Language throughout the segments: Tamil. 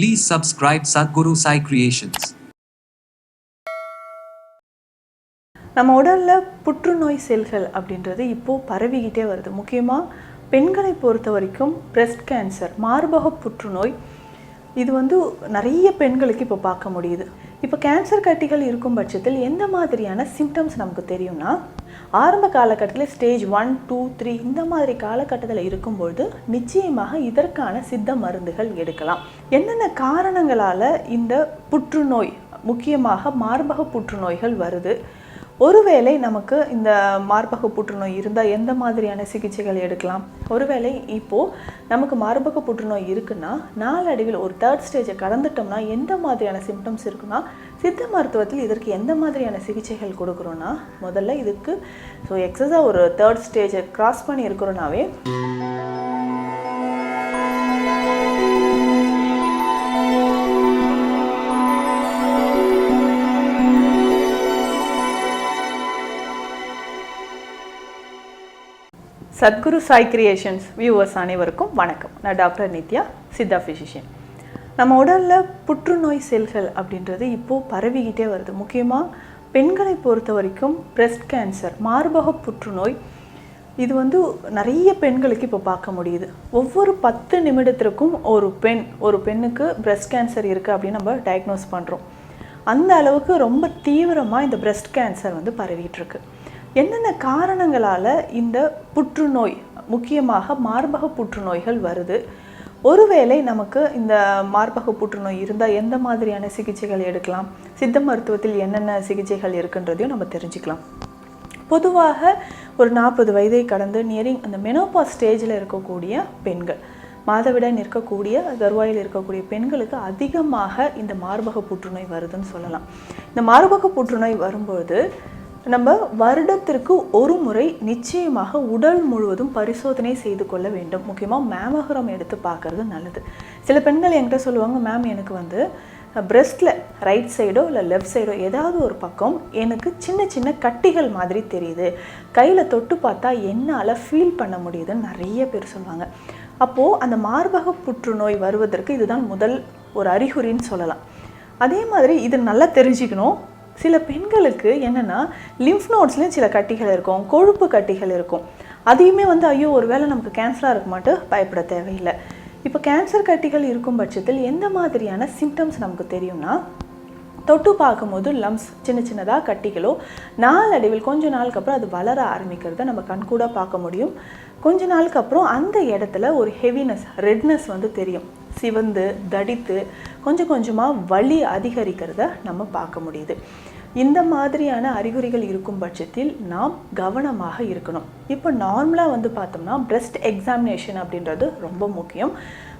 Please subscribe Sadhguru Sai Creations. நம்ம உடலில் புற்றுநோய் செல்கள் அப்படின்றது இப்போது பரவிக்கிட்டே வருது முக்கியமாக பெண்களை பொறுத்த வரைக்கும் பிரஸ்ட் கேன்சர் மார்பக புற்றுநோய் இது வந்து நிறைய பெண்களுக்கு இப்போ பார்க்க முடியுது இப்போ கேன்சர் கட்டிகள் இருக்கும் பட்சத்தில் எந்த மாதிரியான சிம்டம்ஸ் நமக்கு தெரியும்னா ஆரம்ப காலகட்டத்தில் ஸ்டேஜ் ஒன் டூ த்ரீ இந்த மாதிரி காலகட்டத்தில் இருக்கும்பொழுது நிச்சயமாக இதற்கான சித்த மருந்துகள் எடுக்கலாம். என்னென்ன காரணங்களால் இந்த புற்றுநோய் முக்கியமாக மார்பக புற்றுநோய்கள் வருது? ஒருவேளை நமக்கு இந்த மார்பக புற்றுநோய் இருந்தால் எந்த மாதிரியான சிகிச்சைகள் எடுக்கலாம்? ஒருவேளை இப்போது நமக்கு மார்பக புற்றுநோய் இருக்குன்னா நாளடைவில் ஒரு தேர்ட் ஸ்டேஜை கடந்துட்டோம்னா எந்த மாதிரியான சிம்டம்ஸ் இருக்குன்னா சித்த மருத்துவத்தில் இதற்கு எந்த மாதிரியான சிகிச்சைகள் கொடுக்குறோன்னா முதல்ல இதுக்கு ஸோ எக்ஸஸாக ஒரு தேர்ட் ஸ்டேஜை கிராஸ் பண்ணி இருக்கிறோன்னாவே சத்குரு சாய் கிரியேஷன்ஸ் வியூவர்ஸ் அனைவருக்கும் வணக்கம். நான் டாக்டர் நித்யா சித்தா ஃபிசிஷியன் நம்ம உடலில் புற்றுநோய் செல்கள் அப்படின்றது இப்போது பரவிக்கிட்டே வருது. முக்கியமாக பெண்களை பொறுத்த வரைக்கும் பிரஸ்ட் கேன்சர் மார்பக புற்றுநோய் இது வந்து நிறைய பெண்களுக்கு இப்போ பார்க்க முடியுது. ஒவ்வொரு பத்து நிமிடத்திற்கும் ஒரு பெண் ஒரு பெண்ணுக்கு பிரஸ்ட் கேன்சர் இருக்குது அப்படின்னு நம்ம டயக்னோஸ் பண்ணுறோம் அந்த அளவுக்கு ரொம்ப தீவிரமாக இந்த பிரஸ்ட் கேன்சர் வந்து பரவிட்டுருக்கு என்னென்ன காரணங்களால் இந்த புற்றுநோய் முக்கியமாக மார்பக புற்றுநோய்கள் வருது? ஒருவேளை நமக்கு இந்த மார்பக புற்றுநோய் இருந்தால் எந்த மாதிரியான சிகிச்சைகள் எடுக்கலாம்? சித்த மருத்துவத்தில் என்னென்ன சிகிச்சைகள் இருக்குன்றதையும் நம்ம தெரிஞ்சுக்கலாம். பொதுவாக ஒரு நாற்பது வயதை கடந்து நியரிங் அந்த மெனோபா ஸ்டேஜில் இருக்கக்கூடிய பெண்கள் மாதவிடாய் நிற்கக்கூடிய தருவாயில் இருக்கக்கூடிய பெண்களுக்கு அதிகமாக இந்த மார்பக புற்றுநோய் வருதுன்னு சொல்லலாம். இந்த மார்பக புற்றுநோய் வரும்பொழுது நம்ம வருடத்திற்கு ஒரு முறை நிச்சயமாக உடல் முழுவதும் பரிசோதனை செய்து கொள்ள வேண்டும். முக்கியமாக மேமகரம் எடுத்து பார்க்கறது நல்லது. சில பெண்கள் என்கிட்ட சொல்லுவாங்க மேம் எனக்கு வந்து பிரெஸ்ட்டில் ரைட் சைடோ இல்லை லெஃப்ட் சைடோ ஏதாவது ஒரு பக்கம் எனக்கு சின்ன சின்ன கட்டிகள் மாதிரி தெரியுது. கையில் தொட்டு பார்த்தா என்னால் ஃபீல் பண்ண முடியுதுன்னு நிறைய பேர் சொல்லுவாங்க. அப்போது அந்த மார்பக புற்றுநோய் வருவதற்கு இதுதான் முதல் ஒரு அறிகுறின்னு சொல்லலாம். அதே மாதிரி இது நல்லா தெரிஞ்சுக்கணும். சில பெண்களுக்கு என்னென்னா லிம்ஃப் நோட்ஸ்லேயும் சில கட்டிகள் இருக்கும் கொழுப்பு கட்டிகள் இருக்கும். அதையுமே வந்து ஐயோ ஒரு வேளை நமக்கு கேன்சராக இருக்க மாட்டு பயப்பட தேவையில்லை. இப்போ கேன்சர் கட்டிகள் இருக்கும் பட்சத்தில் எந்த மாதிரியான சிம்டம்ஸ் நமக்கு தெரியும்னா தொட்டு பார்க்கும்போது லம்ஸ் சின்ன சின்னதாக கட்டிகளோ நாளடைவில் கொஞ்ச நாளுக்கு அப்புறம் அது வளர ஆரம்பிக்கிறத நம்ம கண்கூட பார்க்க முடியும். கொஞ்ச நாளுக்கு அப்புறம் அந்த இடத்துல ஒரு ஹெவினஸ் ரெட்னஸ் வந்து தெரியும். சிவந்து தடித்து கொஞ்சம் கொஞ்சமாக வலி அதிகரிக்கிறத நம்ம பார்க்க முடியுது. இந்த மாதிரியான அறிகுறிகள் இருக்கும் பட்சத்தில் நாம் கவனமாக இருக்கணும். இப்போ நார்மலாக வந்து பார்த்தோம்னா பிரஸ்ட் எக்ஸாமினேஷன் அப்படின்றது ரொம்ப முக்கியம்.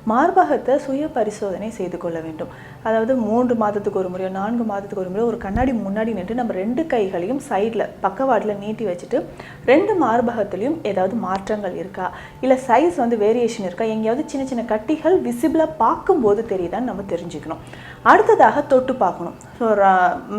மார்பகத்தை சுய பரிசோதனை செய்து கொள்ள வேண்டும். அதாவது மூன்று மாதத்துக்கு ஒரு முறையோ நான்கு மாதத்துக்கு ஒரு முறையோ ஒரு கண்ணாடி முன்னாடி நின்று நம்ம ரெண்டு கைகளையும் சைடில் பக்கவாட்டில் நீட்டி வச்சுட்டு ரெண்டு மார்பகத்துலேயும் ஏதாவது மாற்றங்கள் இருக்கா? இல்லை சைஸ் வந்து வேரியேஷன் இருக்கா? எங்கேயாவது சின்ன சின்ன கட்டிகள் விசிபிளாக பார்க்கும்போது தெரியுதான்னு நம்ம தெரிஞ்சுக்கணும். அடுத்ததாக தொட்டு பார்க்கணும். ஸோ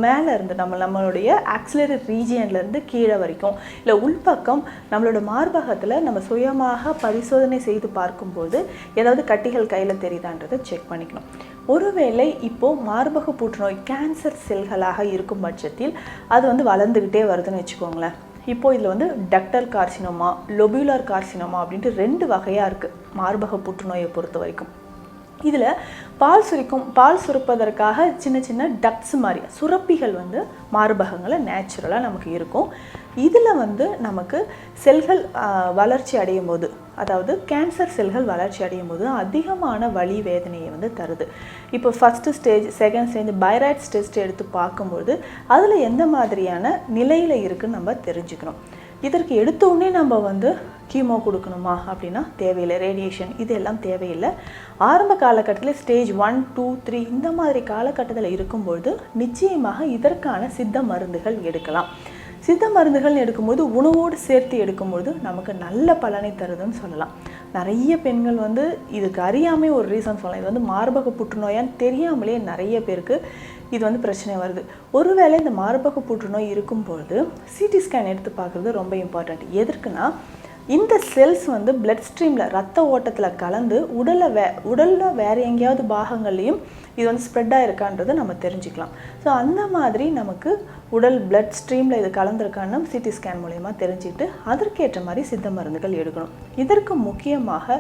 மேலே இருந்து நம்ம நம்மளுடைய ஆக்சிலரி ரீஜியன்லேருந்து கீழே வரைக்கும் இல்லை உள்பக்கம் நம்மளோட மார்பகத்தில் நம்ம சுயமாக பரிசோதனை செய்து பார்க்கும்போது ஏதாவது கட்டிகள் கையில் தெரியுதான்றதை செக் பண்ணிக்கணும். ஒருவேளை இப்போது மார்பக புற்றுநோய் கேன்சர் செல்களாக இருக்கும் பட்சத்தில் அது வந்து வளர்ந்துக்கிட்டே வருதுன்னு வச்சுக்கோங்களேன். இப்போது இதில் வந்து டக்டல் கார்சினோமா லொபியுலார் கார்சினோமா அப்படின்ட்டு ரெண்டு வகையாக இருக்குது மார்பக புற்றுநோயை பொறுத்த வரைக்கும். இதில் பால் சுரிக்கும் பால் சுரப்பதற்காக சின்ன சின்ன டக்ஸ் மாதிரி சுரப்பிகள் வந்து மார்பகங்களை நேச்சுரலாக நமக்கு இருக்கும். இதில் வந்து நமக்கு செல்கள் வளர்ச்சி அடையும் போது அதாவது கேன்சர் செல்கள் வளர்ச்சி அடையும் போது அதிகமான வலி வேதனையை வந்து தருது. இப்போ ஃபஸ்ட்டு ஸ்டேஜ் செகண்ட் ஸ்டேஜ் பைராய்ட் டெஸ்ட் எடுத்து பார்க்கும்போது அதில் எந்த மாதிரியான நிலையில் இருக்குன்னு நம்ம தெரிஞ்சுக்கணும். இதற்கு எடுத்தோடனே நம்ம வந்து கீமோ கொடுக்கணுமா அப்படின்னா தேவையில்லை. ரேடியேஷன் இதெல்லாம் தேவையில்லை. ஆரம்ப காலகட்டத்தில் ஸ்டேஜ் ஒன் டூ த்ரீ இந்த மாதிரி காலகட்டத்தில் இருக்கும்பொழுது நிச்சயமாக இதற்கான சித்த மருந்துகள் எடுக்கலாம். சித்த மருந்துகள் எடுக்கும்போது உணவோடு சேர்த்து எடுக்கும்போது நமக்கு நல்ல பலனை தருதுன்னு சொல்லலாம். நிறைய பெண்கள் வந்து இதுக்கு அறியாமே ஒரு ரீசன் சொல்லலாம். இது வந்து மார்பக புற்றுநோயான்னு தெரியாமலே நிறைய பேருக்கு இது வந்து பிரச்சனை வருது. ஒருவேளை இந்த மார்பக புற்றுநோய் இருக்கும்பொழுது சிடி ஸ்கேன் எடுத்து பார்க்குறது ரொம்ப இம்பார்ட்டண்ட் எதற்குன்னா இந்த செல்ஸ் வந்து பிளட் ஸ்ட்ரீமில் ரத்த ஓட்டத்தில் கலந்து உடலை வே உடலில் வேறு எங்கேயாவது பாகங்கள்லையும் இது வந்து ஸ்ப்ரெட் ஆகிருக்கான்றதை நம்ம தெரிஞ்சுக்கலாம். ஸோ அந்த மாதிரி நமக்கு உடல் பிளட் ஸ்ட்ரீமில் இது கலந்துருக்கான்னு சிடி ஸ்கேன் மூலயமா தெரிஞ்சுட்டு அதற்கேற்ற மாதிரி சித்த மருந்துகள் எடுக்கணும். இதற்கு முக்கியமாக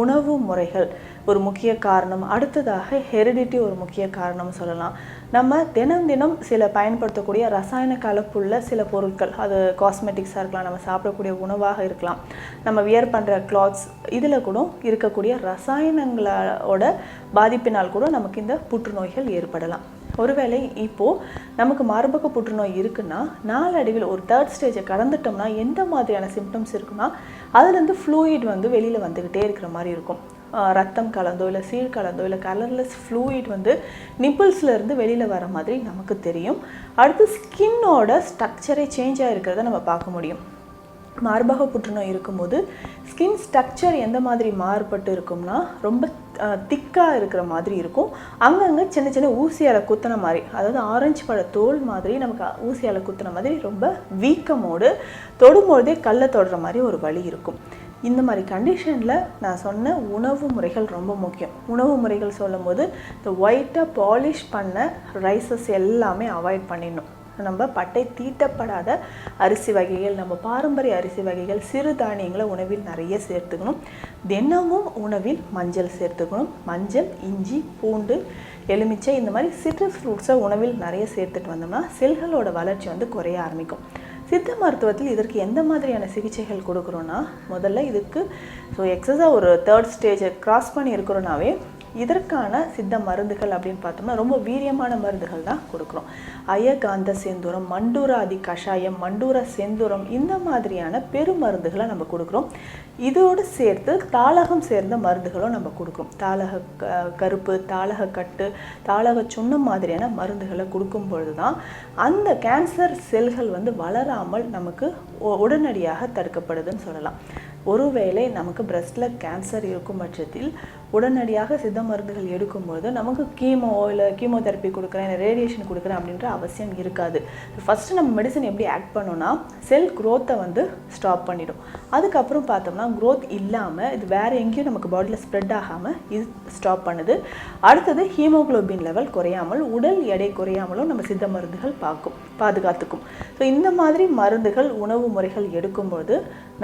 உணவு முறைகள் ஒரு முக்கிய காரணம். அடுத்ததாக ஹெரிடிட்டி ஒரு முக்கிய காரணம் சொல்லலாம். நம்ம தினம் தினம் சில பயன்படுத்தக்கூடிய ரசாயன கலப்புள்ள சில பொருட்கள் அது காஸ்மெட்டிக்ஸாக இருக்கலாம் நம்ம சாப்பிடக்கூடிய உணவாக இருக்கலாம். நம்ம வியர் பண்ணுற கிளாத்ஸ் இதில் கூட இருக்கக்கூடிய ரசாயனங்களோட பாதிப்பினால் கூட நமக்கு இந்த புற்றுநோய்கள் ஏற்படலாம். ஒருவேளை இப்போது நமக்கு மார்பக புற்றுநோய் இருக்குன்னா நாளடைவில் ஒரு தேர்ட் ஸ்டேஜை கடந்துட்டோம்னா எந்த மாதிரியான சிம்டம்ஸ் இருக்குன்னா அதுலேருந்து ஃப்ளூயிட் வந்து வெளியில் வந்துக்கிட்டே இருக்கிற மாதிரி இருக்கும். ரத்தம் கலந்தோ இல்லை சீழ் கலந்தோ இல்லை கலர்லெஸ் ஃப்ளூயிட் வந்து நிப்பிள்ஸ்லேருந்து வெளியில் வர மாதிரி நமக்கு தெரியும். அடுத்து ஸ்கின்னோட ஸ்ட்ரக்சரே சேஞ்ச் ஆகிருக்கிறத நம்ம பார்க்க முடியும். மார்பக புற்றுநோய் இருக்கும்போது ஸ்கின் ஸ்ட்ரக்சர் எந்த மாதிரி மாறுபட்டு இருக்கும்னா ரொம்ப திக்காக இருக்கிற மாதிரி இருக்கும். அங்கங்கே சின்ன சின்ன ஊசியால் குத்தின மாதிரி அதாவது ஆரஞ்சு பழ தோல் மாதிரி நமக்கு ஊசியால் குத்துன மாதிரி ரொம்ப வீக்கமோடு தொடும்பொழுதே கல்லை தொடுற மாதிரி ஒரு வழி இருக்கும். இந்த மாதிரி கண்டிஷனில் நான் சொன்ன உணவு முறைகள் ரொம்ப முக்கியம். உணவு முறைகள் சொல்லும்போது இந்த ஒயிட்டாக பாலிஷ் பண்ண ரைசஸ் எல்லாமே அவாய்ட் பண்ணிடணும். நம்ம பட்டை தீட்டப்படாத அரிசி வகைகள் நம்ம பாரம்பரிய அரிசி வகைகள் சிறு தானியங்களை உணவில் நிறைய சேர்த்துக்கணும். தினமும் உணவில் மஞ்சள் சேர்த்துக்கணும். மஞ்சள் இஞ்சி பூண்டு எலுமிச்சை இந்த மாதிரி சிட்ரஸ் ஃப்ரூட்ஸை உணவில் நிறைய சேர்த்துட்டு வந்தோம்னா செல்களோட வளர்ச்சி வந்து குறைய ஆரம்பிக்கும். சித்த மருத்துவத்தில் இதற்கு எந்த மாதிரியான சிகிச்சைகள் கொடுக்குறோன்னா முதல்ல இதுக்கு ஸோ எக்ஸஸாக ஒரு தேர்ட் ஸ்டேஜை கிராஸ் பண்ணி இருக்கிறோன்னாவே இதற்கான சித்த மருந்துகள் அப்படின்னு பார்த்தோம்னா ரொம்ப வீரியமான மருந்துகள் தான் கொடுக்குறோம். அயகாந்த செந்தூரம் மண்டூராதி கஷாயம் மண்டூர செந்தூரம் இந்த மாதிரியான பெருமருந்துகளை நம்ம கொடுக்குறோம். இதோடு சேர்த்து தாளகம் சேர்ந்த மருந்துகளும் நம்ம கொடுக்குறோம். தாளக க- கருப்பு தாளக கட்டு தாளக சுண்ணம் மாதிரியான மருந்துகளை கொடுக்கும் பொழுது தான் அந்த கேன்சர் செல்கள் வந்து வளராமல் நமக்கு உடனடியாக தடுக்கப்படுதுன்னு சொல்லலாம். ஒருவேளை நமக்கு பிரஸ்டில் கேன்சர் இருக்கும் பட்சத்தில் உடனடியாக சித்த மருந்துகள் எடுக்கும்பொழுது நமக்கு கீமோ இல்லை கீமோதெரப்பி கொடுக்குறேன் இல்லை ரேடியேஷன் கொடுக்குறேன் அப்படின்ற அவசியம் இருக்காது. ஃபஸ்ட்டு நம்ம மெடிசன் எப்படி ஆக்ட் பண்ணோம்னா செல் க்ரோத்தை வந்து ஸ்டாப் பண்ணிடும். அதுக்கப்புறம் பார்த்தோம்னா க்ரோத் இல்லாமல் இது வேறு எங்கேயும் நமக்கு பாடியில் ஸ்ப்ரெட் ஆகாமல் இது ஸ்டாப் பண்ணுது. அடுத்தது ஹீமோகுளோபின் லெவல் குறையாமல் உடல் எடை குறையாமலும் நம்ம சித்த மருந்துகள் பார்க்கும் பாதுகாத்துக்கும். ஸோ இந்த மாதிரி மருந்துகள் உணவு முறைகள் எடுக்கும்போது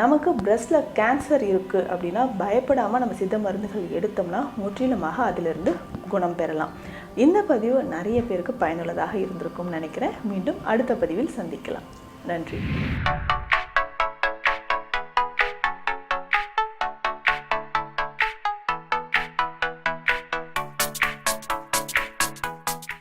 நமக்கு பிரஸ்டில் கேன்சர் இருக்குது அப்படின்னா பயப்படாமல் நம்ம சித்த மருந்துகள் எடுத்தோம்னா முற்றிலுமாக அதிலிருந்து குணம் பெறலாம். இந்த பதிவு நிறைய பேருக்கு பயனுள்ளதாக இருந்திருக்கும்னு நினைக்கிறேன். மீண்டும் அடுத்த பதிவில் சந்திக்கலாம். நன்றி.